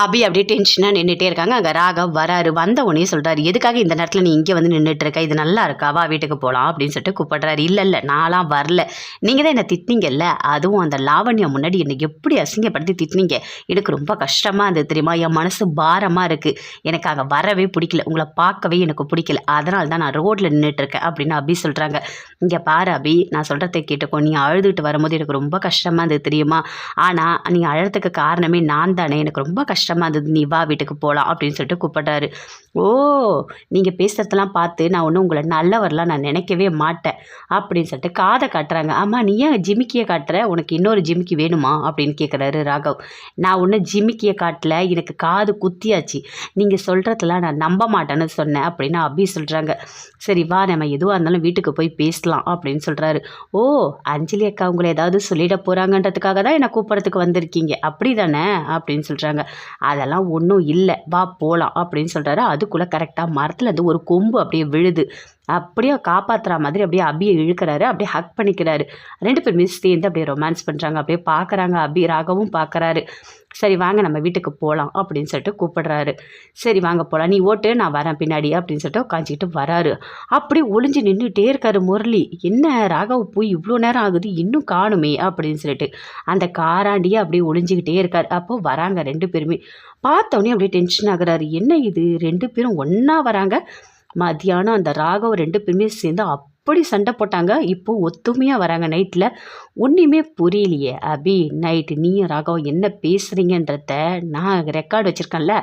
அபி அப்படியே டென்ஷனாக நின்றுட்டே இருக்காங்க. அங்கே ராகவ் வராரு. வந்த உடனே சொல்கிறாரு எதுக்காக இந்த நேரத்தில் நீ இங்கே வந்து நின்றுட்டு இருக்க இது நல்லா இருக்கா? வா வீட்டுக்கு போகலாம் அப்படின்னு சொல்லிட்டு கூப்பிடுறாரு. இல்லை இல்லை நான்லாம் வரல. நீங்கள் தான் என்னை திட்டினீங்கல்ல? அதுவும் அந்த லாவண்யம் முன்னாடி என்னை எப்படி அசிங்கப்படுத்தி திட்டினீங்க? எனக்கு ரொம்ப கஷ்டமாக இருந்தது தெரியுமா? என் மனசு பாரமாக இருக்குது எனக்கு அங்கே வரவே பிடிக்கல. உங்களை பார்க்கவே எனக்கு பிடிக்கல. அதனால தான் நான் ரோட்டில் நின்றுட்டு இருக்கேன் அப்படின்னு அபி சொல்கிறாங்க இங்கே பாரு அபி நான் சொல்கிறத கேட்டுக்கோ. நீ அழுதுகிட்டு வரும்போது எனக்கு ரொம்ப கஷ்டமாக இருந்தது தெரியுமா? ஆனால் நீ அழறதுக்கு காரணமே நான் தானே. எனக்கு ரொம்ப கஷ்டம் கஷ்டமாக இருந்தது நீ வா வீட்டுக்கு போகலாம் அப்படின்னு சொல்லிட்டு கூப்பிட்டாரு. ஓ நீங்கள் பேசுகிறதெல்லாம் பார்த்து நான் ஒன்றும் உங்களை நல்லவரெலாம் நான் நினைக்கவே மாட்டேன் அப்படின்னு சொல்லிட்டு காதை காட்டுறாங்க. ஆமாம் நீ ஏன் ஜிமிக்கியை காட்டுற? உனக்கு இன்னொரு ஜிமிக்கி வேணுமா? அப்படின்னு கேட்குறாரு ராகவ். நான் ஒன்றும் ஜிமிக்கியை காட்டல எனக்கு காது குத்தியாச்சு. நீங்கள் சொல்கிறதெல்லாம் நான் நம்ப மாட்டேன்னு சொன்னேன் அப்படின்னு அபி சொல்கிறாங்க சரி வா நம்ம எதுவாக இருந்தாலும் வீட்டுக்கு போய் பேசலாம் அப்படின்னு சொல்கிறாரு ஓ அஞ்சலி அக்கா உங்களை ஏதாவது சொல்லிட போகிறாங்கன்றதுக்காக தான் என்னை கூப்பிட்றதுக்கு வந்திருக்கீங்க. அப்படி தானே அப்படின்னு சொல்கிறாங்க அதெல்லாம் ஒன்றும் இல்லை வா போகலாம் அப்படின்னு சொல்கிறாரு அதுக்குள்ளே கரெக்டாக மரத்துலேருந்து ஒரு கொம்பு அப்படியே விழுது. அப்படியே காப்பாற்றுற மாதிரி அப்படியே அபியை இழுக்கிறாரு அப்படியே ஹக் பண்ணிக்கிறாரு. ரெண்டு பேருமே சேர்ந்து அப்படியே ரொமான்ஸ் பண்ணுறாங்க அப்படியே பார்க்குறாங்க அபி ராகவும் பார்க்குறாரு சரி வாங்க நம்ம வீட்டுக்கு போகலாம் அப்படின்னு சொல்லிட்டு கூப்பிடுறாரு. சரி வாங்க போகலாம் நீ ஓட்டு நான் வரேன் பின்னாடி அப்படின்னு சொல்லிட்டு உட்காந்துக்கிட்டு வராரு. அப்படியே ஒளிஞ்சு நின்றுட்டே இருக்காரு முரளி. என்ன ராகவ் போய் இவ்வளோ நேரம் ஆகுது இன்னும் காணுமே அப்படின்னு சொல்லிட்டு. அந்த காராண்டியே அப்படியே ஒளிஞ்சிக்கிட்டே இருக்கார். அப்போது வராங்க ரெண்டு பேருமே. பார்த்தோன்னே அப்படியே டென்ஷன் ஆகுறாரு. என்ன இது? ரெண்டு பேரும் ஒன்றா வராங்க? மத்தியானம் அந்த ராகவ் ரெண்டு பேருமே சேர்ந்து அப்படி சண்டை போட்டாங்க. இப்போ ஒத்துமையாக வராங்க நைட்டில் ஒன்றுமே புரியலையே. அபி நைட்டு நீயும் ராகவ் என்ன பேசுகிறீங்கன்றத நான் ரெக்கார்டு வச்சுருக்கேன்ல.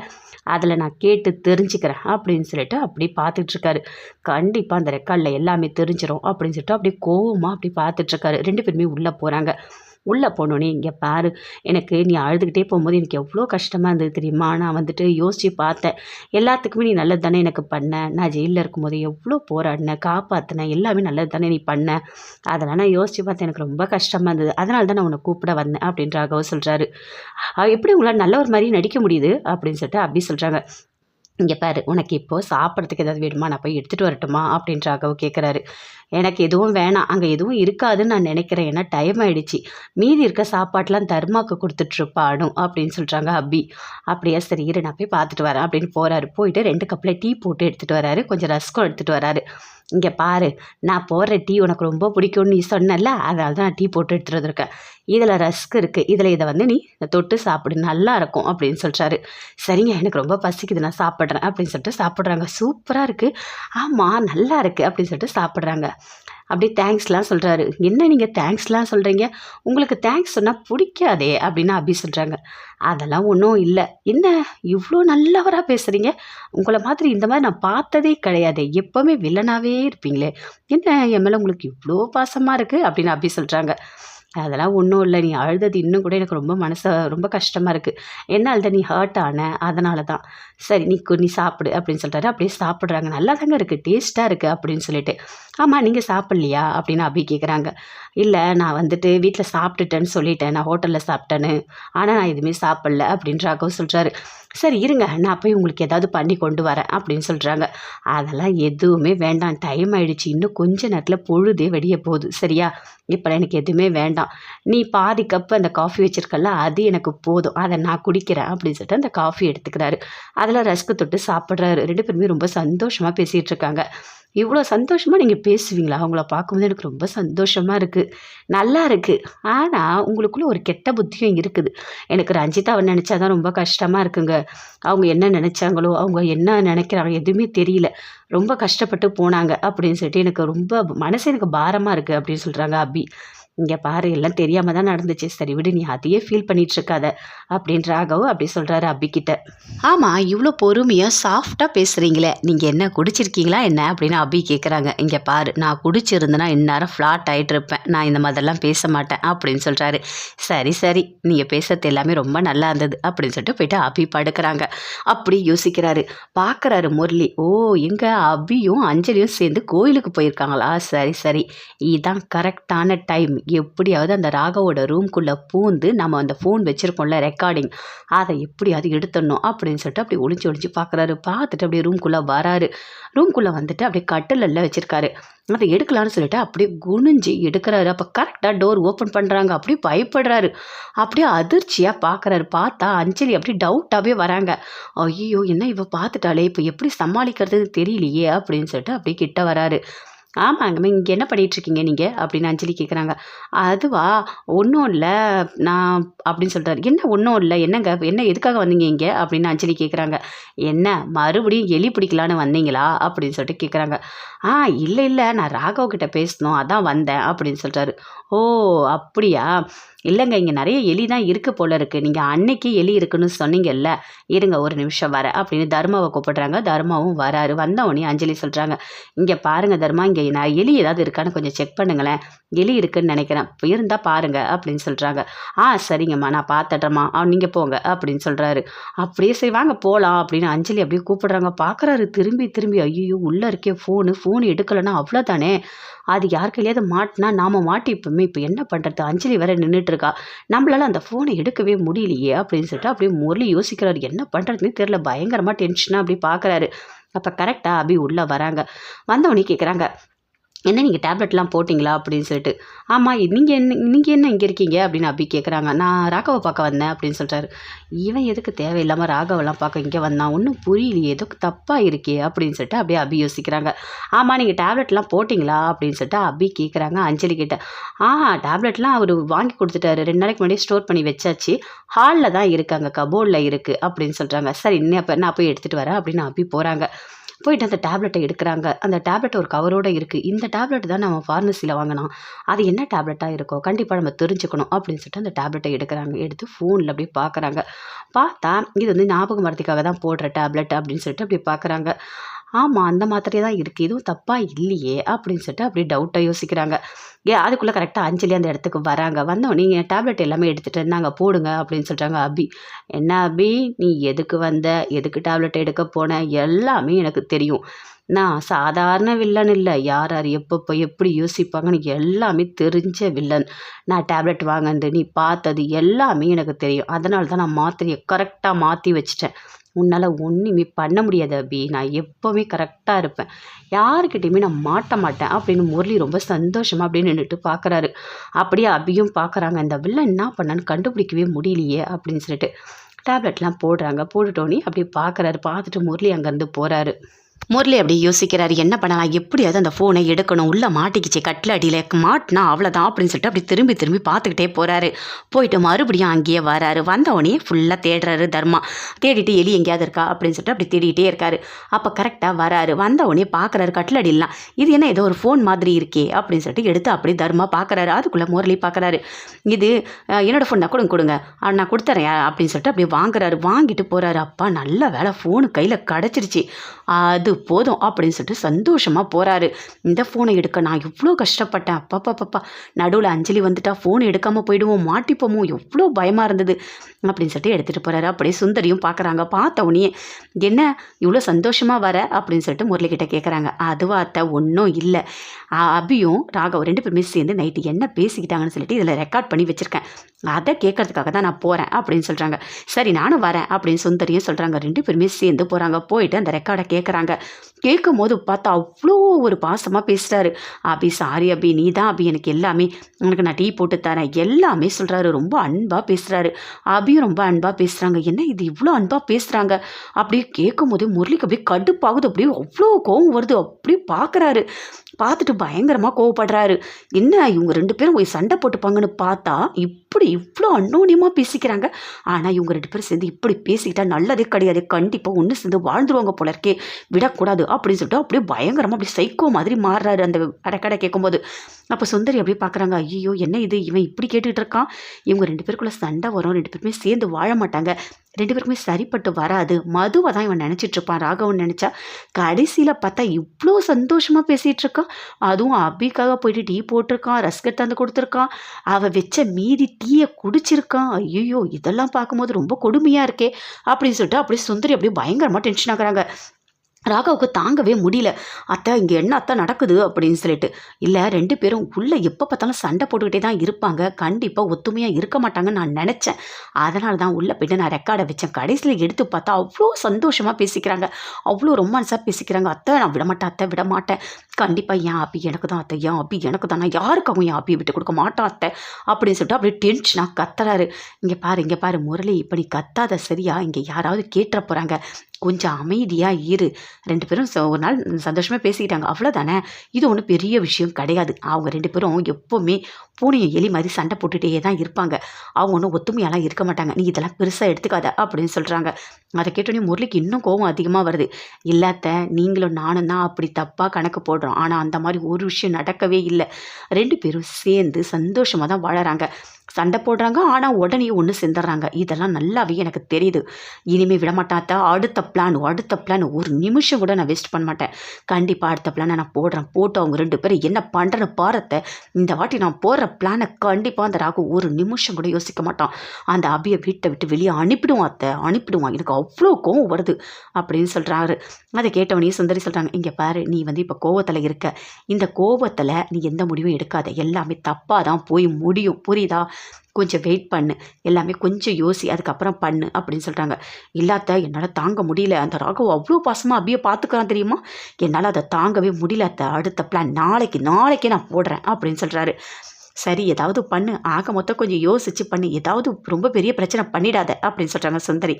அதில் நான் கேட்டு தெரிஞ்சுக்கிறேன் அப்படின்னு சொல்லிட்டு அப்படி பார்த்துட்ருக்காரு கண்டிப்பாக அந்த ரெக்கார்டில் எல்லாமே தெரிஞ்சிடும் அப்படின்னு சொல்லிட்டு அப்படியே கோவமாக அப்படி பார்த்துட்ருக்காரு ரெண்டு பேருமே உள்ளே போகிறாங்க உள்ளே போனோடனே இங்கே பாரு. எனக்கு நீ அழுதுகிட்டே போகும்போது எனக்கு எவ்வளோ கஷ்டமாக இருந்தது தெரியுமா? நான் வந்துட்டு யோசித்து பார்த்தேன். எல்லாத்துக்குமே நீ நல்லது தானே எனக்கு பண்ண. நான் ஜெயிலில் இருக்கும்போது எவ்வளோ போராடினேன் காப்பாற்றினேன் எல்லாமே நல்லது தானே நீ பண்ண. அதெல்லாம் நான் யோசித்து பார்த்தேன் எனக்கு ரொம்ப கஷ்டமாக இருந்தது. அதனால தான் நான் உன்னை கூப்பிட வந்தேன் அப்படின்ற ராகவ் சொல்கிறாரு எப்படி உங்களால் நல்ல ஒரு மாதிரி நடிக்க முடியுது? அப்படின்னு சொல்லிட்டு அப்படி சொல்கிறாங்க இங்கே பாரு உனக்கு இப்போது சாப்பிட்றதுக்கு ஏதாவது வேணுமா? நான் போய் எடுத்துகிட்டு வரட்டுமா? அப்படின்ற ராகவ் கேட்குறாரு எனக்கு எதுவும் வேணாம். அங்கே எதுவும் இருக்காதுன்னு நான் நினைக்கிறேன். ஏன்னா டைம் ஆகிடுச்சி மீதி இருக்க சாப்பாட்டெலாம் தர்மாக்கு கொடுத்துட்ருப்பாடும் அப்படின்னு சொல்கிறாங்க அபி. அப்படியா சரி இரு நான் போய் பார்த்துட்டு வரேன். அப்படின்னு போகிறாரு போயிட்டு ரெண்டு கப்பில் டீ போட்டு எடுத்துகிட்டு வராரு. கொஞ்சம் ரஸ்கம் எடுத்துகிட்டு வராரு. இங்கே பாரு நான் போடுற டீ உனக்கு ரொம்ப பிடிக்கும்னு நீ சொன்னல அதனால தான் நான் டீ போட்டு எடுத்துகிட்டு வந்திருக்கேன். இதில் ரஸ்க் இருக்குது இதில் இதை வந்து நீ தொட்டு சாப்பிடு நல்லா இருக்கும் அப்படின்னு சொல்கிறாரு சரிங்க எனக்கு ரொம்ப பசிக்குது நான் சாப்பிட்றேன் அப்படின்னு சொல்லிட்டு சாப்பிட்றாங்க. சூப்பராக இருக்குது ஆமாம் நல்லா இருக்குது அப்படின்னு சொல்லிட்டு சாப்பிட்றாங்க. அப்படியே தேங்க்ஸ்லாம் சொல்கிறாரு என்ன நீங்கள் தேங்க்ஸ்லாம் சொல்கிறீங்க உங்களுக்கு தேங்க்ஸ் சொன்னால் பிடிக்காதே அப்படின்னு அபி சொல்கிறாங்க அதெல்லாம் ஒன்றும் இல்லை. என்ன? இவ்வளோ நல்லவராக பேசுகிறீங்க உங்களை மாதிரி இந்த மாதிரி நான் பார்த்ததே கிடையாது. எப்போவுமே வில்லனாகவே இருப்பீங்களே. என்ன? என் மேலே உங்களுக்கு இவ்வளோ பாசமாக இருக்குது அப்படின்னு அபி சொல்கிறாங்க அதெல்லாம் ஒன்றும் இல்லை. நீ அழுதது இன்னும் கூட எனக்கு ரொம்ப மனசு ரொம்ப கஷ்டமாக இருக்குது என்ன அழுத? நீ ஹர்ட் ஆன. அதனால தான் சரி நீ கு- நீ சாப்பிடு அப்படின்னு சொல்லிட்டாரு. அப்படியே சாப்பிட்றாங்க. நல்லா தாங்க இருக்குது டேஸ்ட்டாக இருக்குது அப்படின்னு சொல்லிட்டு. ஆமாம் நீங்கள் சாப்பிட்லையா? அப்படின்னு அபி கேட்குறாங்க இல்லை நான் வந்துட்டு வீட்டில் சாப்பிட்டுட்டேன்னு சொல்லிட்டேன். நான் ஹோட்டலில் சாப்பிட்டேன்னு. ஆனால் நான் எதுவுமே சாப்பிடல அப்படின்னு ராகவ் சொல்கிறாரு சரி இருங்க. நான் போய் உங்களுக்கு ஏதாவது பண்ணி கொண்டு வரேன் அப்படின்னு சொல்கிறாங்க அதெல்லாம் எதுவுமே வேண்டாம். டைம் ஆகிடுச்சு இன்னும் கொஞ்ச நேரத்தில் பொழுதே வெடிய போகுது. சரியா? இப்போ எனக்கு எதுவுமே வேண்டாம். நீ பாதி கப்பு அந்த காஃபி வச்சுருக்கல அது எனக்கு போதும். அதை நான் குடிக்கிறேன் அப்படின்னு சொல்லிட்டு அந்த காஃபி எடுத்துக்கிறாரு. அதில் ரஸ்க்கு தொட்டு சாப்பிட்றாரு. ரெண்டு பேருமே ரொம்ப சந்தோஷமாக பேசிகிட்டு இருக்காங்க. இவ்வளோ சந்தோஷமாக நீங்கள் பேசுவீங்களா? அவங்கள பார்க்கும்போது எனக்கு ரொம்ப சந்தோஷமாக இருக்குது நல்லா இருக்குது ஆனால் உங்களுக்குள்ள ஒரு கெட்ட புத்தியும் இருக்குது. எனக்கு ரஞ்சிதாவை நினச்சா தான் ரொம்ப கஷ்டமாக இருக்குங்க. அவங்க என்ன நினச்சாங்களோ அவங்க என்ன நினைக்கிறாங்க எதுவுமே தெரியல. ரொம்ப கஷ்டப்பட்டு போனாங்க அப்படின்னு சொல்லிட்டு எனக்கு ரொம்ப மனசு எனக்கு பாரமாக இருக்குது அப்படின்னு சொல்கிறாங்க அபி. இங்கே பாரு எல்லாம் தெரியாமல் தான் நடந்துச்சு. சரி விடு நீ அதையே ஃபீல் பண்ணிகிட்ருக்காத அப்படின்னு ராகவ் அப்படி சொல்கிறாரு அபிக்கிட்ட ஆமாம் இவ்வளோ பொறுமையாக சாஃப்டாக பேசுகிறீங்களே நீங்கள் என்ன குடிச்சிருக்கீங்களா என்ன? அப்படின்னு அபி கேட்குறாங்க இங்கே பாரு நான் குடிச்சிருந்தேன்னா இந்நேரம் ஃப்ளாட் ஆகிட்டு இருப்பேன். நான் இந்த மாதிரிலாம் பேச மாட்டேன் அப்படின்னு சொல்கிறாரு சரி சரி நீங்கள் பேசுறது எல்லாமே ரொம்ப நல்லா இருந்தது அப்படின்னு சொல்லிட்டு போயிட்டு அபி படுக்கிறாங்க. அப்படி யோசிக்கிறாரு. பார்க்குறாரு முரளி. ஓ எங்கே அபியும் அஞ்சலியும் சேர்ந்து கோயிலுக்கு போயிருக்காங்களா? சரி சரி இதுதான் கரெக்டான டைம் எப்படியாவது அந்த ராகவோட ரூம்குள்ளே பூந்து நம்ம அந்த ஃபோன் வச்சுருக்கோம்ல ரெக்கார்டிங் அதை எப்படியாவது எடுத்துடணும் அப்படின்னு சொல்லிட்டு அப்படி ஒளிஞ்சு ஒளிஞ்சு பார்க்குறாரு. பார்த்துட்டு அப்படியே ரூம்குள்ளே வராரு. ரூம்குள்ளே வந்துட்டு அப்படியே கட்டிலெல்லாம் வச்சுருக்காரு. அதை எடுக்கலான்னு சொல்லிட்டு அப்படியே குனிஞ்சு எடுக்கிறாரு. அப்போ கரெக்டாக டோர் ஓப்பன் பண்ணுறாங்க அப்படியே பயப்படுறாரு. அப்படியே அதிர்ச்சியாக பார்க்குறாரு. பார்த்தா அஞ்சலி அப்படியே டவுட்டாகவே வராங்க. ஐயோ என்ன இவ பார்த்துட்டாலே இப்போ எப்படி சமாளிக்கிறதுன்னு தெரியலையே அப்படின்னு சொல்லிட்டு அப்படியே கிட்ட வராரு. ஆமாங்க இங்கே என்ன பண்ணிகிட்ருக்கீங்க நீங்கள் அப்படின்னு அஞ்சலி கேட்குறாங்க அதுவா? ஒன்றும் இல்லை. நான் அப்படின்னு சொல்கிறாரு என்ன ஒன்றும் இல்லை? என்னங்க? என்ன எதுக்காக வந்தீங்க இங்கே? அப்படின்னு அஞ்சலி கேட்குறாங்க என்ன மறுபடியும் எலி பிடிக்கலான்னு வந்தீங்களா? அப்படின்னு சொல்லிட்டு கேட்குறாங்க ஆ இல்லை இல்லை. நான் ராகவ் கிட்ட பேசணும். அதான் வந்தேன் அப்படின்னு சொல்கிறாரு ஓ அப்படியா? இல்லைங்க இங்கே நிறைய எலி தான் இருக்குது போல இருக்குது நீங்கள் அன்னைக்கு எலி இருக்குன்னு சொன்னீங்கல்ல? இருங்க ஒரு நிமிஷம் வர அப்படின்னு தர்மாவை கூப்பிடுறாங்க. தர்மாவும் வராரு. வந்தவொடனே அஞ்சலி சொல்கிறாங்க இங்கே பாருங்கள் தர்மா இங்கே நான் எலி ஏதாவது இருக்கான்னு கொஞ்சம் செக் பண்ணுங்களேன். எலி இருக்குன்னு நினைக்கிறேன். இருந்தால் பாருங்க அப்படின்னு சொல்கிறாங்க ஆ சரிங்கம்மா நான் பார்த்துட்றேம்மா. நீங்கள் போங்க அப்படின்னு சொல்கிறாரு அப்படியே சரி வாங்க போகலாம் அப்படின்னு அஞ்சலி அப்படியே கூப்பிடுறாங்க. பார்க்குறாரு திரும்பி திரும்பி ஐயோ உள்ளே இருக்கே ஃபோனு ஃபோன் எடுக்கலைன்னா அவ்வளோதானே அது யார் கையிலையாவது மாட்டினா நாம் மாட்டிப்போமே இப்போ என்ன பண்ணுறது அஞ்சலி வேற நின்றுட்டு இருக்கா அந்த ஃபோனை எடுக்கவே முடியலையே அப்படின்னு சொல்லிட்டு அப்படியே முரளி யோசிக்கிறாரு. என்ன பண்ணுறதுன்னு தெரில பயங்கரமாக டென்ஷனாக அப்படி பார்க்குறாரு அப்போ கரெக்டாக அபி உள்ளே வராங்க. வந்தவொடனே கேட்குறாங்க என்ன நீங்கள் டேப்லெட்லாம் போட்டிங்களா அப்படின்னு சொல்லிட்டு. ஆமாம் நீங்கள் என்ன நீங்கள் என்ன இங்கே இருக்கீங்க அப்படின்னு அபி கேட்குறாங்க நான் ராகவை பார்க்க வந்தேன் அப்படின்னு சொல்லிட்டாரு இவன் எதுக்கு தேவையில்லாமல் ராகவெல்லாம் பார்க்க இங்கே வந்தான்? ஒன்றும் புரியலையே எதுக்கு தப்பாக இருக்கே அப்படின்னு சொல்லிட்டு அப்படியே அபி யோசிக்கிறாங்க. ஆமாம் நீங்கள் டேப்லெட்லாம் போட்டிங்களா அப்படின்னு சொல்லிட்டு அபி கேட்குறாங்க அஞ்சலி கிட்ட. ஆ டேப்லெட்லாம் அவர் வாங்கி கொடுத்துட்டாரு. ரெண்டு நாளைக்கு முன்னாடி ஸ்டோர் பண்ணி வச்சாச்சு. ஹாலில் தான் இருக்காங்க கபோர்டில் இருக்குது அப்படின்னு சொல்கிறாங்க சரி இன்னும் அப்போ நான் போய் எடுத்துகிட்டு வரேன் அப்படின்னு அபி போகிறாங்க போயிட்டு அந்த டேப்லெட்டை எடுக்கிறாங்க. அந்த டேப்லெட் ஒரு கவரோடு இருக்குது இந்த டேப்லெட் தான் நம்ம ஃபார்மசியில் வாங்கினோம் அது என்ன டேப்லெட்டாக இருக்கோ கண்டிப்பாக நம்ம தெரிஞ்சுக்கணும் அப்படின்னு சொல்லிட்டு அந்த டேப்லெட்டை எடுக்கிறாங்க. எடுத்து ஃபோனில் அப்படியே பார்க்குறாங்க பார்த்தா இது வந்து ஞாபகம் மரத்துக்காக தான் போடுற டேப்லெட் அப்படின்னு சொல்லிட்டு அப்படி பார்க்குறாங்க ஆமாம் அந்த மாத்திரையே தான் இருக்குது இதுவும் தப்பாக இல்லையே அப்படின்னு சொல்லிட்டு அப்படியே டவுட்டாக யோசிக்கிறாங்க. ஏ அதுக்குள்ளே கரெக்டாக அஞ்சலி அந்த இடத்துக்கு வராங்க. வந்தோம் நீங்கள் டேப்லெட் எல்லாமே எடுத்துகிட்டு இருந்தாங்க போடுங்க அப்படின்னு சொல்கிறாங்க அபி. என்ன அபி? நீ எதுக்கு வந்த? எதுக்கு டேப்லெட் எடுக்க போன? எல்லாமே எனக்கு தெரியும். நான் சாதாரண வில்லன் இல்லை. யார் யார் எப்பப்போ எப்படி யோசிப்பாங்கன்னு எல்லாமே தெரிஞ்ச வில்லன் நான் டேப்லெட் வாங்கினது நீ பார்த்தது எல்லாமே எனக்கு தெரியும். அதனால தான் நான் மாத்திரையை கரெக்டாக மாற்றி வச்சிட்டேன். உன்னால் ஒன்றுமே பண்ண முடியாது அபி. நான் எப்போவுமே கரெக்டாக இருப்பேன். யாருக்கிட்டேயுமே நான் மாட்ட மாட்டேன் அப்படின்னு முரளி ரொம்ப சந்தோஷமாக அப்படின்னு நின்றுட்டு பார்க்குறாரு அப்படியே அபியும் பார்க்குறாங்க இந்த வில்லன் என்ன பண்ணான்னு கண்டுபிடிக்கவே முடியலையே அப்படின்னு சொல்லிட்டு டேப்லெட்லாம் போடுறாங்க. போட்டுட்டோன்னே அப்படியே பார்க்குறாரு பார்த்துட்டு முரளி அங்கேருந்து போகிறாரு முரளி அப்படி யோசிக்கிறாரு என்ன பண்ணலாம் எப்படியாவது அந்த ஃபோனை எடுக்கணும் உள்ளே மாட்டிக்கிச்சு கட்டில் அடியில் மாட்டினா அவ்வளோதான் அப்படின்னு சொல்லிட்டு அப்படி திரும்பி திரும்பி பார்த்துக்கிட்டே போகிறாரு போயிட்டு மறுபடியும் அங்கேயே வராரு. வந்தவொடனே ஃபுல்லாக தேடுறாரு தர்மா. தேடிட்டு எலி எங்கேயாவது இருக்கா? அப்படின்னு சொல்லிட்டு அப்படி தேடிகிட்டே இருக்காரு. அப்போ கரெக்டாக வராரு. வந்தவொடனே பார்க்குறாரு கட்டில் அடியிலாம் இது என்ன ஏதோ ஒரு ஃபோன் மாதிரி இருக்கே? அப்படின்னு சொல்லிட்டு எடுத்து அப்படி தர்மா பார்க்குறாரு. அதுக்குள்ளே முரளி பார்க்குறாரு. இது என்னோடய ஃபோன் நான் கொடுங்க கொடுங்க. நான் கொடுத்துறேன். அப்படின்னு சொல்லிட்டு அப்படியே வாங்குறாரு. வாங்கிட்டு போகிறாரு அப்பா நல்ல வேலை ஃபோனு கையில் கிடச்சிருச்சு. அது போதும் அப்படின்னு சொல்லிட்டு சந்தோஷமாக போகிறாரு இந்த ஃபோனை எடுக்க நான் எவ்வளோ கஷ்டப்பட்டேன். அப்பா பாப்பா நடுவில் அஞ்சலி வந்துட்டா ஃபோன் எடுக்காமல் போயிடுவோம். மாட்டிப்போமோ? எவ்வளோ பயமாக இருந்தது. அப்படின்னு சொல்லிட்டு எடுத்துகிட்டு போகிறாரு அப்படியே சுந்தரியும் பார்க்குறாங்க பார்த்த உடனே என்ன? இவ்வளோ சந்தோஷமாக வர? அப்படின்னு சொல்லிட்டு முரளிக்கிட்ட கேட்குறாங்க அதுவா அத்தை? ஒன்றும் இல்லை. அபியும் ராகவ் ரெண்டு பேருமே சேர்ந்து நைட்டு என்ன பேசிக்கிட்டாங்கன்னு சொல்லிட்டு இதில் ரெக்கார்ட் பண்ணி வச்சுருக்கேன். அதை கேட்கறதுக்காக தான் நான் போகிறேன் அப்படின்னு சொல்கிறாங்க சரி நானும் வரேன் அப்படின்னு சுந்தரியும் சொல்கிறாங்க ரெண்டு பேருமே சேர்ந்து போகிறாங்க போயிட்டு அந்த ரெக்கார்டை கேட்குறாங்க கேட்கும் போது பார்த்தா அவ்வளோ ஒரு பாசமாக பேசுகிறாரு அபி சாரி அபி நீ தான் அபி எனக்கு எல்லாமே உனக்கு நான் டீ போட்டு தரேன். எல்லாமே சொல்கிறாரு ரொம்ப அன்பாக பேசுகிறாரு அபியும் ரொம்ப அன்பாக பேசுகிறாங்க என்ன இது இவ்வளோ அன்பாக பேசுகிறாங்க அப்படியே கேட்கும் போது முரளிக்கு அப்படியே கடுப்பாகுது. அப்படியே அவ்வளோ கோவம் வருது. அப்படியே பார்க்குறாரு பார்த்துட்டு பயங்கரமாக கோவப்படுறாரு. என்ன இவங்க ரெண்டு பேரும் போய் சண்டை போட்டுப்பாங்கன்னு பார்த்தா இப்படி இவ்வளோ அன்னோனியமாக பேசிக்கிறாங்க. ஆனால் இவங்க ரெண்டு பேரும் சேர்ந்து இப்படி பேசிக்கிட்டா நல்லதே கிடையாது. கண்டிப்பாக ஒன்று சேர்ந்து வாழ்ந்துருவாங்க போல இருக்கே. விடக்கூடாது. அப்படின்னு சொல்லிட்டு அப்படியே பயங்கரமாக அப்படியே சைக்கோ மாதிரி மாறுறாரு அந்த அடைக்கடை கேட்கும்போது. அப்போ சுந்தரி அப்படியே பார்க்குறாங்க ஐயோ என்ன இது? இவன் இப்படி கேட்டுக்கிட்டு இருக்கான். இவங்க ரெண்டு பேருக்குள்ள சண்டை வரும். ரெண்டு பேருமே சேர்ந்து வாழ மாட்டாங்க. ரெண்டு பேருக்குமே சரிப்பட்டு வராது. மதுவை தான் இவன் நினச்சிட்டு இருப்பான் ராகவன் நினச்சா. கடைசியில் பார்த்தா இவ்வளோ சந்தோஷமாக பேசிகிட்டு இருக்கான். அதுவும் அபிக்காக போயிட்டு டீ போட்டிருக்கான் ரஸ்கட் தந்து கொடுத்துருக்கான். அவள் வச்ச மீதி டீயை குடிச்சிருக்கான். ஐயோ இதெல்லாம் பார்க்கும்போது ரொம்ப கொடுமையாக இருக்கே அப்படின்னு சொல்லிட்டு அப்படியே சுந்தரி அப்படியே பயங்கரமாக டென்ஷன் ஆகுறாங்க. ராகாவுக்கு தாங்கவே முடியல. அத்தை இங்கே என்ன அத்தை நடக்குது? அப்படின்னு சொல்லிட்டு. இல்லை ரெண்டு பேரும் உள்ளே எப்போ பார்த்தாலும் சண்டை போட்டுக்கிட்டே தான் இருப்பாங்க. கண்டிப்பாக ஒத்துமையாக இருக்க மாட்டாங்கன்னு நான் நினச்சேன். அதனால தான் உள்ளே போயிட்டு நான் ரெக்கார்டை வச்சேன். கடைசியில் எடுத்து பார்த்தா அவ்வளோ சந்தோஷமாக பேசிக்கிறாங்க. அவ்வளோ ரொமான்ஸாக பேசிக்கிறாங்க. அத்தை நான் விட மாட்டேன் அத்தை விட மாட்டேன் கண்டிப்பாக ஏன் அப்பி எனக்கு தான் அத்தை. ஏன் அப்பி எனக்கு தான் நான் யாருக்காகவும் என் அப்பியை விட்டு கொடுக்க மாட்டேன் அத்தை? அப்படின்னு சொல்லிட்டு அப்படியே டென்ஷனாக கத்துறாரு. இங்கே பாரு இங்கே பாரு முரளி. இப்படி கத்தாத சரியா? இங்கே யாராவது கேட்டுற போகிறாங்க கொஞ்சம் அமைதியாக இரு. ரெண்டு பேரும் ஒரு நாள் சந்தோஷமாக பேசிக்கிட்டாங்க. அவ்வளோதானே இது ஒன்றும் பெரிய விஷயம் கிடையாது. அவங்க ரெண்டு பேரும் எப்போவுமே பூனையும் எலி மாதிரி சண்டை போட்டுகிட்டே தான் இருப்பாங்க. அவங்க ஒன்றும் ஒத்துமையாலாம் இருக்க மாட்டாங்க. நீ இதெல்லாம் பெருசாக எடுத்துக்காத அப்படின்னு சொல்கிறாங்க அதை கேட்டோன்னே முரளிக்கு இன்னும் கோவம் அதிகமாக வருது. இல்லாத நீங்களும் நானும் தான் அப்படி தப்பாக கணக்கு போடுறோம். ஆனால் அந்த மாதிரி ஒரு விஷயம் நடக்கவே இல்லை. ரெண்டு பேரும் சேர்ந்து சந்தோஷமாக தான் வாழறாங்க. சண்டை போடுறாங்க. ஆனால் உடனே ஒன்று சேர்ந்துடுறாங்க இதெல்லாம் நல்லாவே எனக்கு தெரியுது. இனிமேல் விடமாட்டாத்தா அடுத்த பிளான் அடுத்த பிளான் ஒரு நிமிஷம் கூட நான் வேஸ்ட் பண்ண மாட்டேன். கண்டிப்பாக அடுத்த பிளானை நான் போடுறேன். போட்டு அவங்க ரெண்டு பேரும் என்ன பண்ணுறேன்னு பாரத்தை இந்த வாட்டி நான் போடுற பிளானை கண்டிப்பாக அந்த ராகு ஒரு நிமிஷம் கூட யோசிக்க மாட்டான். அந்த அபியை வீட்டை விட்டு வெளியே அனுப்பிடுவான் அத்தை. அனுப்பிடுவான். எனக்கு அவ்வளோ கோவம் வருது அப்படின்னு சொல்கிறாரு அதை கேட்டவனே சுந்தரி சொல்கிறாங்க இங்கே பாரு நீ வந்து இப்போ கோவத்தில் இருக்க. இந்த கோவத்தில் நீ எந்த முடிவும் எடுக்காத. எல்லாமே தப்பாக தான் போய் முடியும். புரியுதா? கொஞ்சம் வெயிட் பண்ணு. எல்லாமே கொஞ்சம் யோசி அதுக்கப்புறம் பண்ணு அப்படின்னு சொல்கிறாங்க இல்லாத என்னால் தாங்க முடியல. அந்த ராகவ் அவ்வளோ பாசமாக அப்படியே பார்த்துக்கிறான் தெரியுமா? என்னால் அதை தாங்கவே முடியல. அடுத்த பிளான் நாளைக்கு நாளைக்கே நான் போடுறேன் அப்படின்னு சொல்கிறாரு சரி ஏதாவது பண்ணு. ஆக மொத்தம் கொஞ்சம் யோசிச்சு பண்ணு. ஏதாவது ரொம்ப பெரிய பிரச்சனை பண்ணிடாத அப்படின்னு சொல்கிறாங்க சுந்தரி.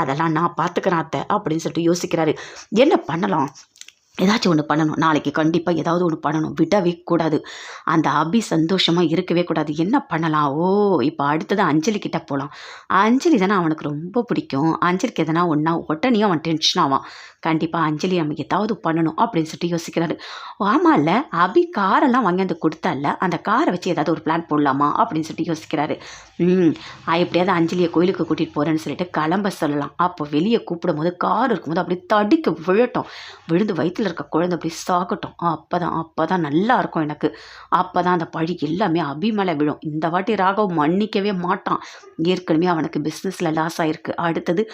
அதெல்லாம் நான் பார்த்துக்கிறேன் அத்தை அப்படின்னு சொல்லிட்டு யோசிக்கிறாரு. என்ன பண்ணலாம்? ஏதாச்சும் ஒன்று பண்ணணும். நாளைக்கு கண்டிப்பாக ஏதாவது ஒன்று பண்ணணும். விடவே கூடாது. அந்த அபி சந்தோஷமாக இருக்கவே கூடாது. என்ன பண்ணலாம்? ஓ இப்போ அடுத்தது அஞ்சலி கிட்டே போகலாம் அஞ்சலி தானே அவனுக்கு ரொம்ப பிடிக்கும். அஞ்சலிக்கு எதனா ஒன்றா உடனே அவன் டென்ஷன் ஆவான். கண்டிப்பாக அஞ்சலி நம்ம ஏதாவது பண்ணணும் அப்படின்னு சொல்லிட்டு யோசிக்கிறாரு. ஆமாம் இல்லை அபி காரெல்லாம் வாங்கி அந்த கொடுத்தால அந்த காரை வச்சு ஏதாவது ஒரு பிளான் போடலாமா அப்படின்னு சொல்லிட்டு யோசிக்கிறாரு. ம் எப்படியாவது அஞ்சலியை கோயிலுக்கு கூட்டிகிட்டு போகிறேன்னு சொல்லிட்டு கிளம்ப சொல்லலாம். அப்போ வெளியே கூப்பிடும் போது கார் இருக்கும்போது அப்படியே தடிக்க விழட்டும். விழுந்து வயிற்றில் இருக்க குழந்தை அப்படி சாகட்டும். அப்போ தான் அப்போ தான் நல்லா இருக்கும் எனக்கு. அப்போ தான் அந்த பழி எல்லாமே அபிமலை விழும். இந்த வாட்டி ராகவ் மன்னிக்கவே மாட்டான். ஏற்கனவே அவனுக்கு பிஸ்னஸில் லாஸ் ஆயிருக்கு. அடுத்தது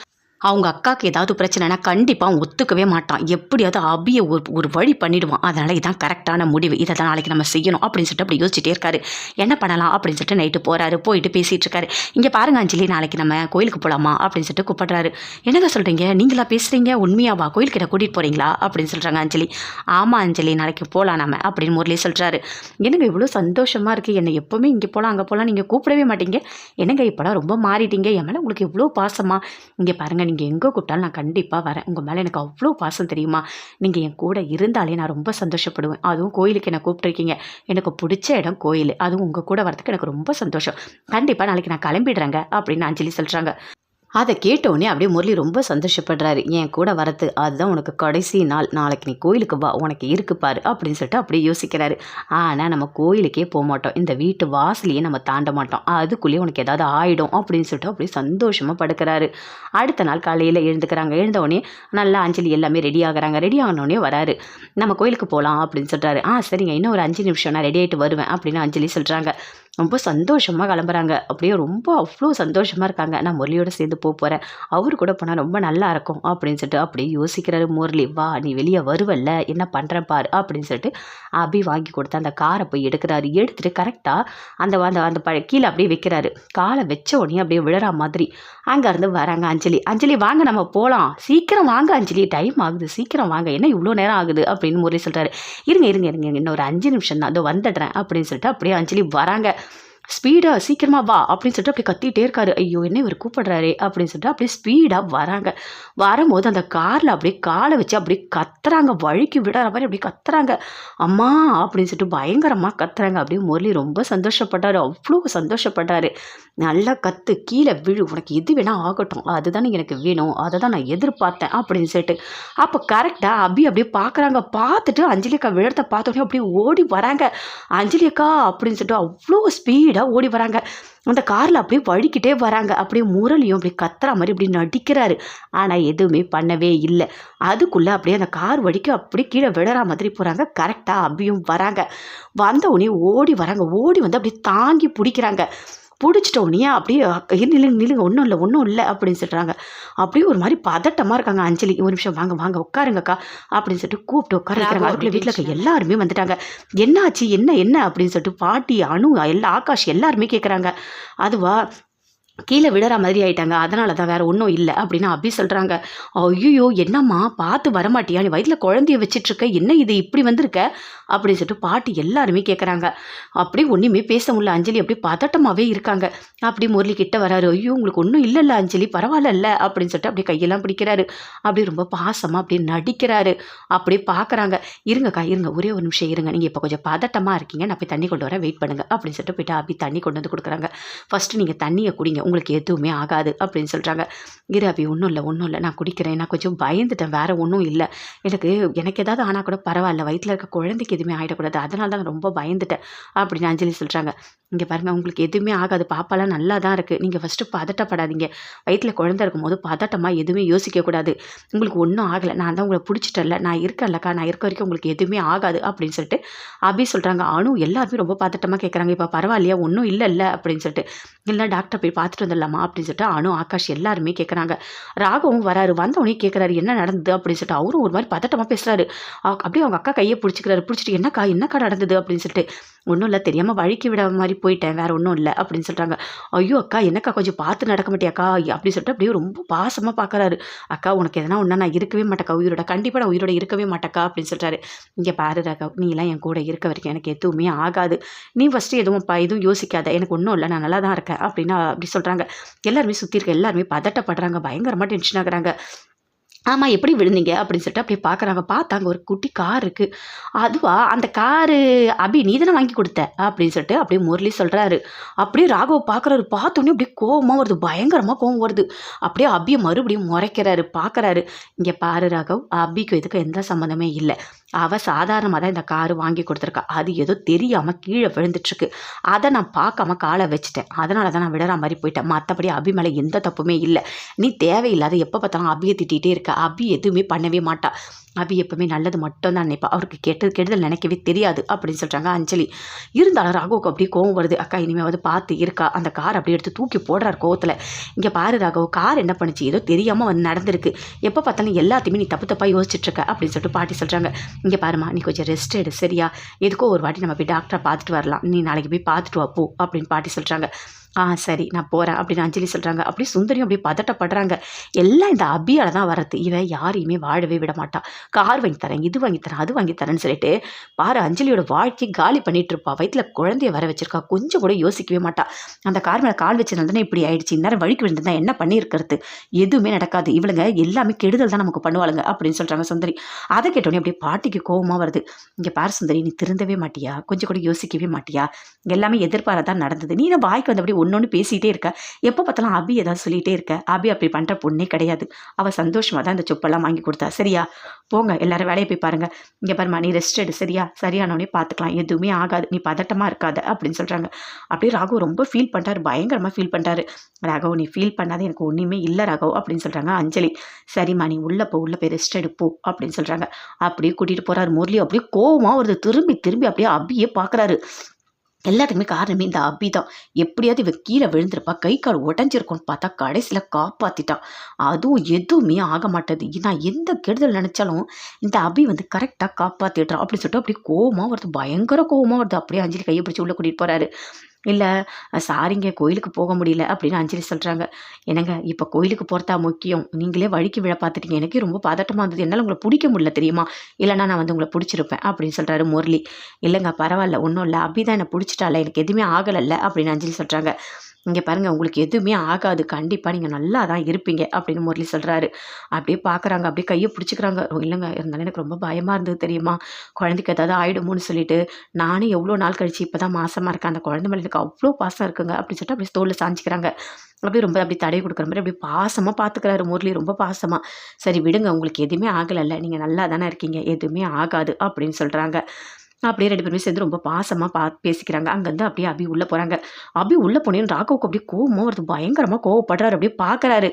அவங்க அக்காவுக்கு ஏதாவது பிரச்சனைனா கண்டிப்பாக அவன் ஒத்துக்கவே மாட்டான். எப்படியாவது அபியை ஒரு ஒரு வழி பண்ணிடுவான். அதனால் இதான் கரெக்டான முடிவு. இதை தான் நாளைக்கு நம்ம செய்யணும் அப்படின்னு சொல்லிட்டு அப்படி யோசிச்சுட்டே இருக்காரு. என்ன பண்ணலாம் அப்படின்னு சொல்லிட்டு நைட்டு போகிறாரு போயிட்டு பேசிகிட்டு இருக்காரு. இங்கே பாருங்க அஞ்சலி நாளைக்கு நம்ம கோயிலுக்கு போகலாமா அப்படின்னு சொல்லிட்டு கூப்பிடுறாரு. என்னங்க சொல்கிறீங்க நீங்களா பேசுகிறீங்க உண்மையாவா? கோயில்கிட்ட கூட்டிகிட்டு போகிறீங்களா அப்படின்னு சொல்கிறாங்க அஞ்சலி. ஆமாம் அஞ்சலி நாளைக்கு போகலாம் நம்ம அப்படின்னு முரளி சொல்கிறாரு என்னங்க இவ்வளோ சந்தோஷமாக இருக்குது என்னை எப்போவுமே இங்கே போகலாம் அங்கே போகலாம் நீங்கள் கூப்பிடவே மாட்டீங்க. என்னங்க இப்போலாம் ரொம்ப மாறிட்டீங்க? என் மேலே உங்களுக்கு எவ்வளோ பாசமாக இங்கே பாருங்கள் நீங்கள் எங்கே கூப்பிட்டாலும் நான் கண்டிப்பாக வரேன். உங்கள் மேலே எனக்கு அவ்வளோ பாசம் தெரியுமா? நீங்கள் என் கூட இருந்தாலே நான் ரொம்ப சந்தோஷப்படுவேன். அதுவும் கோயிலுக்கு என்னை கூப்பிட்ருக்கீங்க எனக்கு பிடிச்ச இடம் கோயில். அதுவும் உங்கள் கூட வரதுக்கு எனக்கு ரொம்ப சந்தோஷம். கண்டிப்பாக நாளைக்கு நான் கிளம்பிடுறேங்க அப்படின்னு அஞ்சலி சொல்கிறாங்க அதை கேட்டவுடனே அப்படியே முரளி ரொம்ப சந்தோஷப்படுறாரு. என் கூட வரது அதுதான் உனக்கு கடைசி நாள். நாளைக்கு நீ கோயிலுக்கு வா உனக்கு இருக்கு பாரு அப்படின்னு சொல்லிட்டு அப்படியே யோசிக்கிறாரு. ஆனால் நம்ம கோயிலுக்கே போக மாட்டோம். இந்த வீட்டு வாசலையே நம்ம தாண்ட மாட்டோம். அதுக்குள்ளேயே உனக்கு ஏதாவது ஆயிடும் அப்படின்னு சொல்லிட்டு அப்படியே சந்தோஷமாக படுக்கிறாரு. அடுத்த நாள் காலையில் எழுந்துக்கிறாங்க. எழுந்தவுடனே நல்லா அஞ்சலி எல்லாமே ரெடி ஆகுறாங்க. ரெடி ஆனோடனே வராரு. நம்ம கோயிலுக்கு போகலாம் அப்படின்னு சொல்கிறாரு ஆ சரிங்க. இன்னும் ஒரு அஞ்சு நிமிஷம் நான் ரெடி ஆகிட்டு வருவேன் அப்படின்னு அஞ்சலி சொல்கிறாங்க ரொம்ப சந்தோஷமாக கிளம்புறாங்க. அப்படியே ரொம்ப அவ்வளோ சந்தோஷமாக இருக்காங்க. நான் முரளியோட சேர்ந்து போக போகிறேன் அவர் கூட போனால் ரொம்ப நல்லா இருக்கும் அப்படின்னு சொல்லிட்டு அப்படியே யோசிக்கிறாரு முரளி. வா நீ வெளியே வருவல்ல. என்ன பண்ணுறேன் பாரு. அப்படின்னு சொல்லிட்டு அபி வாங்கி கொடுத்து அந்த காரை போய் எடுக்கிறாரு. எடுத்துகிட்டு கரெக்டாக அந்த அந்த அந்த ப கீழே அப்படியே வைக்கிறாரு. காலை வச்ச உடனே அப்படியே விழுற மாதிரி. அங்கேருந்து வராங்க அஞ்சலி. அஞ்சலி வாங்க நம்ம போகலாம் சீக்கிரம் வாங்க அஞ்சலி. டைம் ஆகுது. சீக்கிரம் வாங்க. என்ன இவ்வளோ நேரம் ஆகுது? அப்படின்னு முரளி சொல்கிறாரு இருங்க இருங்க இருங்க. இன்னொரு அஞ்சு நிமிஷம் தான் அதோ வந்துடுறேன். அப்படின்னு சொல்லிட்டு அப்படியே அஞ்சலி வராங்க. ஸ்பீடாக சீக்கிரமாக வா அப்படின்னு சொல்லிட்டு அப்படியே கத்திட்டே இருக்காரு. ஐயோ என்ன இவர் கூப்பிடுறாரு அப்படின்னு சொல்லிட்டு அப்படியே ஸ்பீடாக வராங்க. வரும்போது அந்த காரில் அப்படியே காலை வச்சு அப்படியே கத்துறாங்க. வழுக்கி விடுற மாதிரி அப்படியே கத்துறாங்க. அம்மா அப்படின்னு சொல்லிட்டு பயங்கரமாக கத்துறாங்க. அப்படியே முரளி ரொம்ப சந்தோஷப்பட்டார். அவ்வளோ சந்தோஷப்பட்டார். நல்லா கத்து. கீழே விழு. உனக்கு எது வேணால் ஆகட்டும். அதுதானே எனக்கு வேணும். அதை தான் நான் எதிர்பார்த்தேன் அப்படின்னு சொல்லிட்டு. அப்போ கரெக்டாக அபி அப்படியே பார்க்குறாங்க பார்த்துட்டு அஞ்சலி அக்கா விழத்தை பார்த்தோன்னே அப்படியே ஓடி வராங்க. அஞ்சலி அக்கா அப்படின்னு சொல்லிட்டு அவ்வளோ ஸ்பீடாக ஓடி வராங்க. அந்த காரில் அப்படியே வழிக்கிட்டே வராங்க. அப்படியே முரளியும் அப்படி கத்துற மாதிரி இப்படி நடிக்கிறாரு. ஆனால் எதுவுமே பண்ணவே இல்லை. அதுக்குள்ளே அப்படியே அந்த கார் வழிக்கு அப்படியே கீழே விழற மாதிரி போகிறாங்க கரெக்டாக அபியும் வராங்க. வந்த உடனே ஓடி வராங்க. ஓடி வந்து அப்படியே தாங்கி பிடிக்கிறாங்க. பிடிச்சிட்ட உடனே அப்படியே இரு, நில்லுங்க ஒன்றும் இல்லை ஒன்றும் இல்லை அப்படின்னு சொல்கிறாங்க அப்படியே ஒரு மாதிரி பதட்டமாக இருக்காங்க அஞ்சலி ஒரு நிமிஷம் வாங்க வாங்க உட்காருங்கக்கா அப்படின்னு சொல்லிட்டு கூப்பிட்டு உட்கார வைக்கிறாங்க அதுக்குள்ளே வீட்டில் இருக்க எல்லாருமே வந்துட்டாங்க. என்னாச்சு என்ன என்ன அப்படின்னு சொல்லிட்டு பாட்டி அனு எல்லா ஆகாஷ் எல்லாருமே கேட்குறாங்க அதுவா கீழே விடுற மாதிரி ஆயிட்டாங்க. அதனால தான் வேற ஒன்றும் இல்லை அப்படின்னு அப்படி சொல்கிறாங்க ஐயோ என்னம்மா? பார்த்து வரமாட்டியா? நீ வயிற்றில் குழந்தைய வச்சிட்ருக்க. என்ன இது இப்படி வந்திருக்க? அப்படின்னு சொல்லிட்டு பாட்டி எல்லாருமே கேட்குறாங்க அப்படியே ஒன்றுமே பேச முடியல. அஞ்சலி அப்படியே பதட்டமாகவே இருக்காங்க. அப்படி முரளி கிட்ட வராரு. ஐயோ உங்களுக்கு ஒன்றும் இல்லைல்ல அஞ்சலி. பரவாயில்ல அப்படின்னு சொல்லிட்டு அப்படியே கையெல்லாம் பிடிக்கிறாரு. அப்படி ரொம்ப பாசமாக அப்படியே நடிக்கிறாரு. அப்படியே பார்க்குறாங்க இருங்கக்கா இருங்க. ஒரே ஒரு நிமிஷம் இருங்க. நீங்கள் இப்போ கொஞ்சம் பதட்டமாக இருக்கீங்க. நான் போய் தண்ணி கொண்டு வரேன். வெயிட் பண்ணுங்க அப்படின்னு சொல்லிட்டு போயிட்டு அப்படி தண்ணி கொண்டு வந்து கொடுக்குறாங்க. ஃபஸ்ட்டு நீங்கள் தண்ணியை குடிங்க. உங்களுக்கு எதுவுமே ஆகாது அப்படின்னு சொல்கிறாங்க இரு அபி ஒன்றும் இல்லை ஒன்றும் இல்லை நான் குடிக்கிறேன் நான் கொஞ்சம் பயந்துட்டேன் வேறு ஒன்றும் இல்லை. எனக்கு எனக்கு ஏதாவது ஆனால் கூட பரவாயில்ல வயிற்றில் இருக்க குழந்தைக்கு எதுவுமே ஆகிடக்கூடாது அதனால தான் ரொம்ப பயந்துட்டேன் அப்படின்னு அஞ்சலி சொல்கிறாங்க இங்கே பாருங்கள் உங்களுக்கு எதுவுமே ஆகாது பாப்பாலாம் நல்லா தான் இருக்குது நீங்கள் ஃபஸ்ட்டு பதட்டப்படாதீங்க. வயிற்றில் குழந்தை இருக்கும்போது பதட்டமாக எதுவுமே யோசிக்கக்கூடாது. உங்களுக்கு ஒன்றும் ஆகலை நான் தான் உங்களை பிடிச்சிட்டல நான் இருக்கேன்லக்கா நான் இருக்க வரைக்கும் உங்களுக்கு எதுவுமே ஆகாது அப்படின்னு சொல்லிட்டு அபி சொல்கிறாங்க அனு எல்லாருமே ரொம்ப பதட்டமாக கேட்குறாங்க இப்போ பரவாயில்லையா ஒன்றும் இல்லைல்ல அப்படின்னு சொல்லிட்டு. இல்லை டாக்டர் போய் பார்த்துட்டு வந்துடலாமா? அப்படின்னு சொல்லிட்டு அனு ஆகாஷ் எல்லாருமே கேட்குறாங்க ராகவும் வராரு. வந்தவனே கேட்குறாரு என்ன நடந்தது? அப்படின்னு சொல்லிட்டு அவரும் ஒரு மாதிரி பதட்டமாக பேசுகிறாரு அப்படியே அவங்க அக்கா கையை பிடிச்சிக்கிறாரு. பிடிச்சிட்டு என்னக்கா என்னக்கா நடந்தது? அப்படின்னு சொல்லிட்டு ஒன்றும் இல்லை தெரியாமல் வழுக்கி விட மாதிரி போயிட்டேன். வேறு ஒன்றும் இல்லை. அப்படின்னு சொல்கிறாங்க ஐயோ அக்கா என்னக்கா கொஞ்சம் பார்த்து நடக்க மாட்டியாக்கா? அப்படின்னு சொல்லிட்டு அப்படியே ரொம்ப பாசமாக பார்க்குறாரு அக்கா உனக்கு எதனா ஒன்றா நான் இருக்கவே மாட்டேக்கா. உயிரோட கண்டிப்பாக நான் உயிரோட இருக்கவே மாட்டேக்கா. அப்படின்னு சொல்கிறாரு இங்கே பாரு ராகவ் நீ எல்லாம் என் கூட இருக்க வரைக்கும் எனக்கு எதுவுமே ஆகாது. நீ ஃபஸ்ட்டு எதுவும் எதுவும் யோசிக்காத. எனக்கு ஒன்றும் இல்லை நான் நல்லா தான் இருக்கேன். அப்படின்னு அப்படி சொல்கிறேன் சொல்கிறாங்க எல்லாருமே சுற்றி இருக்க எல்லாருமே பதட்டப்படுறாங்க பயங்கரமாக டென்ஷன் ஆகுறாங்க. ஆமாம் எப்படி விழுந்தீங்க? அப்படின்னு சொல்லிட்டு அப்படியே பார்க்குறாங்க பார்த்தாங்க ஒரு குட்டி கார் இருக்குது அதுவா அந்த காரு அபி நீ தானே வாங்கி கொடுத்த? அப்படின்னு சொல்லிட்டு அப்படியே முரளி சொல்கிறாரு அப்படியே ராகவ பார்க்குறாரு பார்த்தோன்னே அப்படியே கோபமாக வருது. பயங்கரமாக கோபம் வருது. அப்படியே அபியை மறுபடியும் முறைக்கிறாரு பார்க்குறாரு இங்கே பாரு ராகவ் அபிக்கு இதுக்கு எந்த சம்மந்தமே இல்லை. அவள் சாதாரணமாக தான் இந்த காரு வாங்கி கொடுத்துருக்கா. அது ஏதோ தெரியாமல் கீழே விழுந்துட்டுருக்கு. அதை நான் பார்க்காம காலை வச்சுட்டேன். அதனால தான் நான் விடுற மாதிரி போயிட்டேன். மற்றபடி அபி மேலே எந்த தப்புமே இல்லை. நீ தேவையில்லாத எப்போ பார்த்தாலும் அபியை திட்டிகிட்டே இருக்க. அபி எதுவுமே பண்ணவே மாட்டா. அபி எப்பவுமே நல்லது மட்டும் தான் நினைப்பா. அவருக்கு கெட்டது கெடுதல் நினைக்கவே தெரியாது அப்படின்னு சொல்கிறாங்க அஞ்சலி. இருந்தாலும் ராகவுக்கு அப்படியே கோவம் வருது. அக்கா இனிமேல் வந்து பார்த்து இருக்கா? அந்த கார் அப்படியே எடுத்து தூக்கி போடுறார் கோவத்தில். இங்கே பாரு ராகவ் கார் என்ன பண்ணுச்சு? ஏதோ தெரியாமல் வந்து நடந்திருக்கு. எப்போ பார்த்தாலும் எல்லாத்தையுமே நீ தப்பு தப்பாக யோசிச்சுட்டு இருக்க அப்படின்னு சொல்லிட்டு பாட்டி சொல்கிறாங்க இங்கே பாருமா நீ கொஞ்சம் ரெஸ்ட் எடு சரியா? எதுக்கோ ஒரு வாட்டி நம்ம போய் டாக்டரை பார்த்துட்டு வரலாம். நீ நாளைக்கு போய் பார்த்துட்டு வா போ அப்படின்னு பாட்டி சொல்கிறாங்க ஆ சரி நான் போகிறேன் அப்படின்னு அஞ்சலி சொல்கிறாங்க அப்படியே சுந்தரியும் அப்படியே பதட்டப்படுறாங்க. எல்லாம் இந்த அபியால் தான் வரது இவன் யாரையுமே வாழவே விட மாட்டா. கார் வாங்கி தரேன் இது வாங்கி தரேன் அது வாங்கி தரேன்னு சொல்லிட்டு பாரு அஞ்சலியோட வாழ்க்கை காலி பண்ணிட்டு இருப்பா வயிற்றுல குழந்தைய வர வச்சிருக்கா. கொஞ்சம் கூட யோசிக்கவே மாட்டா. அந்த கார் மேலே கால் வச்சதுனால தானே இப்படி ஆயிடுச்சு. இந்நேரம் வழிக்கு விழுந்திருந்தா என்ன பண்ணியிருக்கிறது? எதுவுமே நடக்காது. இவளுங்க எல்லாமே கெடுதல் தான் நமக்கு பண்ணுவாளுங்க அப்படின்னு சொல்கிறாங்க சுந்தரி. அதை கேட்டோடனே அப்படியே பாட்டிக்கு கோபமாக வருது. இங்கே பாரு சுந்தரி நீ திருந்தவே மாட்டியா? கொஞ்சம் கூட யோசிக்கவே மாட்டியா? எல்லாமே எதிர்பாராதான் நடந்தது. நீ நான் வாய்க்கு வந்து அப்படியே ஒன்று பேசிகிட்டே இருக்க. எப்போ பார்த்தாலும் அபி ஏதாவது சொல்லிகிட்டே இருக்க. அபி அப்படி பண்ணுற பொண்ணே கிடையாது. அவள் சந்தோஷமாக தான் இந்த சொப்பெல்லாம் வாங்கி கொடுத்தா. சரியா? போங்க எல்லாரும் வேலையை போய் பாருங்க. இங்கே பாருமா நீ ரெஸ்ட் எடு. சரியா? சரியானவனே பார்த்துக்கலாம். எதுவுமே ஆகாது. நீ பதட்டமாக இருக்காத அப்படின்னு சொல்கிறாங்க அப்படியே ராகவ் ரொம்ப ஃபீல் பண்ணுறாரு பயங்கரமாக ஃபீல் பண்ணுறாரு ராகவ் நீ ஃபீல் பண்ணாத. எனக்கு ஒன்றுமே இல்லை ராகவ் அப்படின்னு சொல்கிறாங்க அஞ்சலி. சரிம்மா நீ உள்ளே போ. உள்ளே போய் ரெஸ்ட் எடுப்போ அப்படின்னு சொல்கிறாங்க அப்படியே கூட்டிகிட்டு போகிறாரு முரளி அப்படியே கோவமாக வருது. திரும்பி திரும்பி அப்படியே அபியே பார்க்குறாரு. எல்லாத்துக்குமே காரணமே இந்த அபி தான். எப்படியாவது இவ கீழே விழுந்திருப்பா கை கால் உடஞ்சிருக்கும்னு பார்த்தா கடைசியில் காப்பாற்றிட்டான் அதுவும் எதுவுமே ஆக மாட்டேது. நான் எந்த கெடுதல் நினச்சாலும் இந்த அபி வந்து கரெக்டாக காப்பாற்றிடுறான் அப்படின்னு சொல்லிட்டு அப்படியே கோவமாக வருது. பயங்கர கோவமாக வருது. அப்படியே அஞ்சலி கையை பிடிச்சி உள்ளே கூட்டிகிட்டு போகிறாரு இல்லை சாரிங்க கோயிலுக்கு போக முடியல அப்படின்னு அஞ்சலி சொல்கிறாங்க என்னங்க இப்போ கோயிலுக்கு போகிறதா முக்கியம். நீங்களே வழிக்கு விழ பார்த்துட்டீங்க. எனக்கு ரொம்ப பதட்டமாக இருந்தது. என்னால் உங்களை பிடிக்க முடியல தெரியுமா? இல்லைனா நான் வந்து உங்களை பிடிச்சிருப்பேன் அப்படின்னு சொல்கிறாரு முரளி. இல்லைங்க பரவாயில்ல ஒன்றும் இல்லை. அப்படி தான் என்னை பிடிச்சிட்டால எனக்கு எதுவுமே ஆகலைல்ல அப்படின்னு அஞ்சலி சொல்கிறாங்க இங்கே பாருங்கள் உங்களுக்கு எதுவுமே ஆகாது. கண்டிப்பாக நீங்கள் நல்லா தான் இருப்பீங்க அப்படின்னு முரளி சொல்கிறாரு அப்படியே பார்க்குறாங்க அப்படியே கையை பிடிச்சிக்கிறாங்க. இல்லைங்க. இருந்தாலும் எனக்கு ரொம்ப பயமாக இருந்தது தெரியுமா? குழந்தைக்கு ஏதாவது ஆகிடுமோன்னு சொல்லிட்டு நானும் எவ்வளோ நாள் கழிச்சு இப்போ தான் மாசமாக இருக்கேன். அந்த குழந்தை மேலே எனக்கு அவ்வளோ பாசம் இருக்குங்க. அப்படின்னு சொல்லிட்டு அப்படியே தோளில் சாஞ்சிக்கிறாங்க. அப்படியே ரொம்ப அப்படி தடவி கொடுக்குற மாதிரி அப்படியே பாசமாக பார்த்துக்கிறாரு முரளி. ரொம்ப பாசமாக சரி விடுங்க. உங்களுக்கு எதுவுமே ஆகலைல்ல. நீங்கள் நல்லா தானே இருக்கீங்க. எதுவுமே ஆகாது அப்படின்னு சொல்கிறாங்க அப்படியே ரெண்டு பேருமே சேர்ந்து ரொம்ப பாசமாக பா பேசிக்கிறாங்க. அங்கேருந்து அப்படியே அபி உள்ளே போகிறாங்க அபி உள்ளே போனேன்னு ராகவுக்கு அப்படியே கோவமாக வருது. பயங்கரமாக கோவப்படுறாரு. அப்படியே பார்க்குறாரு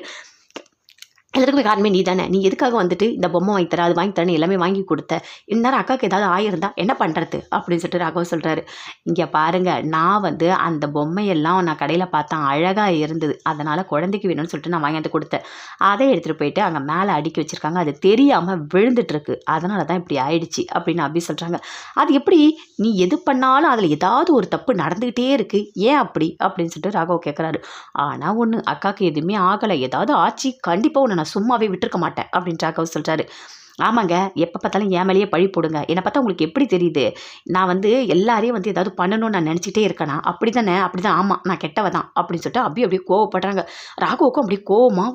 எல்லாருக்குமே காரணமே நீ தானே நீ எதுக்காக வந்துட்டு இந்த பொம்மை வாங்கி தர அது வாங்கி தரேன் எல்லாமே வாங்கி கொடுத்த? இந்நேரம் அக்காவுக்கு ஏதாவது ஆயிருந்தா என்ன பண்ணுறது அப்படின்னு சொல்லிட்டு ராகவ் சொல்கிறாரு இங்கே பாருங்க நான் வந்து அந்த பொம்மையெல்லாம் நான் கடையில் பார்த்தேன் அழகாக இருந்தது. அதனால் குழந்தைக்கு வேணும்னு சொல்லிட்டு நான் வாங்கிட்டு கொடுத்தேன். அதை எடுத்துகிட்டு போயிட்டு அங்கே மேலே அடுக்கி வச்சுருக்காங்க. அது தெரியாமல் விழுந்துட்டுருக்கு. அதனால தான் இப்படி ஆயிடுச்சு அப்படின்னு அப்படி சொல்கிறாங்க அது எப்படி? நீ எது பண்ணாலும் அதில் ஏதாவது ஒரு தப்பு நடந்துக்கிட்டே இருக்குது ஏன் அப்படி? அப்படின்னு சொல்லிட்டு ராகவ் கேட்குறாரு ஆனால் ஒன்று அக்காவுக்கு எதுவுமே ஆகலை. ஏதாவது ஆச்சு? கண்டிப்பாக ஒன்று நான் சும்மாவே விட்டுருக்க மாட்டேன் அப்படின்னு ராகவ் சொல்கிறாரு ஆமாங்க எப்போ பார்த்தாலும் ஏன் மேலேயே பழி போடுங்க. என்னை பார்த்தா உங்களுக்கு எப்படி தெரியுது? நான் வந்து எல்லாரையும் வந்து ஏதாவது பண்ணணும்னு நான் நினச்சிட்டே இருக்கேனா? அப்படி தானே அப்படி தான் ஆமாம் நான் கெட்டவ தான் அப்படின்னு சொல்லிட்டு அப்படியே அப்படியே கோவப்படுறாங்க. ராகவுக்கும் அப்படியே கோவமாக